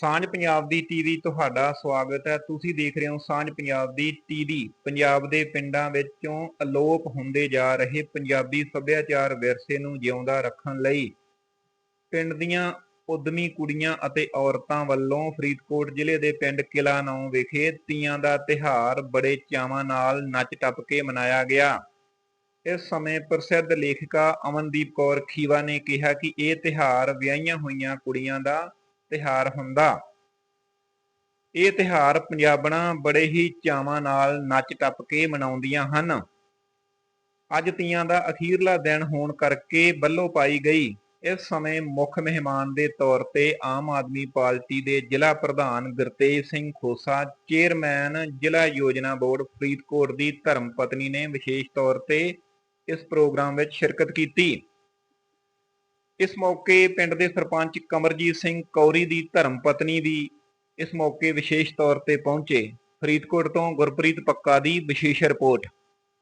ਸਾਂਝ ਪੰਜਾਬ ਦੀ ਟੀਵੀ ਤੁਹਾਡਾ ਸਵਾਗਤ ਹੈ। ਤੁਸੀਂ ਦੇਖ ਰਹੇ ਹੋ ਸਾਂਝ ਪੰਜਾਬ ਦੀ ਟੀਵੀ। ਪੰਜਾਬ ਦੇ ਪਿੰਡਾਂ ਵਿੱਚੋਂ ਅਲੋਪ ਹੁੰਦੇ ਜਾ ਰਹੇ ਪੰਜਾਬੀ ਸੱਭਿਆਚਾਰ ਵਿਰਸੇ ਨੂੰ ਜਿਉਂਦਾ ਰੱਖਣ ਲਈ ਪਿੰਡ ਦੀਆਂ ਉਦਮੀ ਕੁੜੀਆਂ ਅਤੇ ਔਰਤਾਂ ਵੱਲੋਂ ਫਰੀਦਕੋਟ ਜ਼ਿਲ੍ਹੇ ਦੇ ਪਿੰਡ ਕਿਲਾ ਨੌ ਵਿਖੇ ਤੀਆਂ ਦਾ ਤਿਹਾਰ ਬੜੇ ਚਾਵਾਂ ਨਾਲ ਨੱਚ ਟੱਪ ਕੇ ਮਨਾਇਆ ਗਿਆ। ਇਸ ਸਮੇਂ ਪ੍ਰਸਿੱਧ ਲੇਖਿਕਾ ਅਮਨਦੀਪ ਕੌਰ ਖੀਵਾ ਨੇ ਕਿਹਾ ਕਿ ਇਹ ਤਿਹਾਰ ਵਿਆਹੀਆਂ ਹੋਈਆਂ ਕੁੜੀਆਂ ਦਾ ਤਿਹਾਰ ਹੁੰਦਾ। ਇਹ ਤਿਹਾਰ ਪੰਜਾਬਣਾਂ ਬੜੇ ਹੀ ਚਾਵਾਂ ਨਾਲ ਨੱਚ ਟੱਪ ਕੇ ਮਨਾਉਂਦੀਆਂ ਹਨ। ਅੱਜ ਤੀਆਂ ਦਾ ਅਖੀਰਲਾ ਦਿਨ ਹੋਣ ਕਰਕੇ ਬੱਲੋ ਪਾਈ ਗਈ। ਇਸ ਸਮੇਂ ਮੁੱਖ ਮਹਿਮਾਨ ਦੇ ਤੌਰ ਤੇ ਆਮ ਆਦਮੀ ਪਾਰਟੀ ਦੇ ਜ਼ਿਲ੍ਹਾ ਪ੍ਰਧਾਨ ਗੁਰਤੇਜ ਸਿੰਘ ਖੋਸਾ, ਚੇਅਰਮੈਨ ਜ਼ਿਲ੍ਹਾ ਯੋਜਨਾ ਬੋਰਡ ਫਰੀਦਕੋਟ ਦੀ ਧਰਮ ਪਤਨੀ ਨੇ ਵਿਸ਼ੇਸ਼ ਤੌਰ ਤੇ ਇਸ ਪ੍ਰੋਗਰਾਮ ਵਿੱਚ ਸ਼ਿਰਕਤ ਕੀਤੀ। ਇਸ ਮੌਕੇ ਪਿੰਡ ਦੇ ਸਰਪੰਚ ਕਮਰਜੀਤ ਸਿੰਘ ਕੌਰੀ ਦੀ ਧਰਮ ਪਤਨੀ ਵੀ ਇਸ ਮੌਕੇ ਵਿਸ਼ੇਸ਼ ਤੌਰ ਤੇ ਪਹੁੰਚੇ। ਫਰੀਦਕੋਟ ਤੋਂ ਗੁਰਪ੍ਰੀਤ ਪੱਕਾ ਦੀ ਵਿਸ਼ੇਸ਼ ਰਿਪੋਰਟ।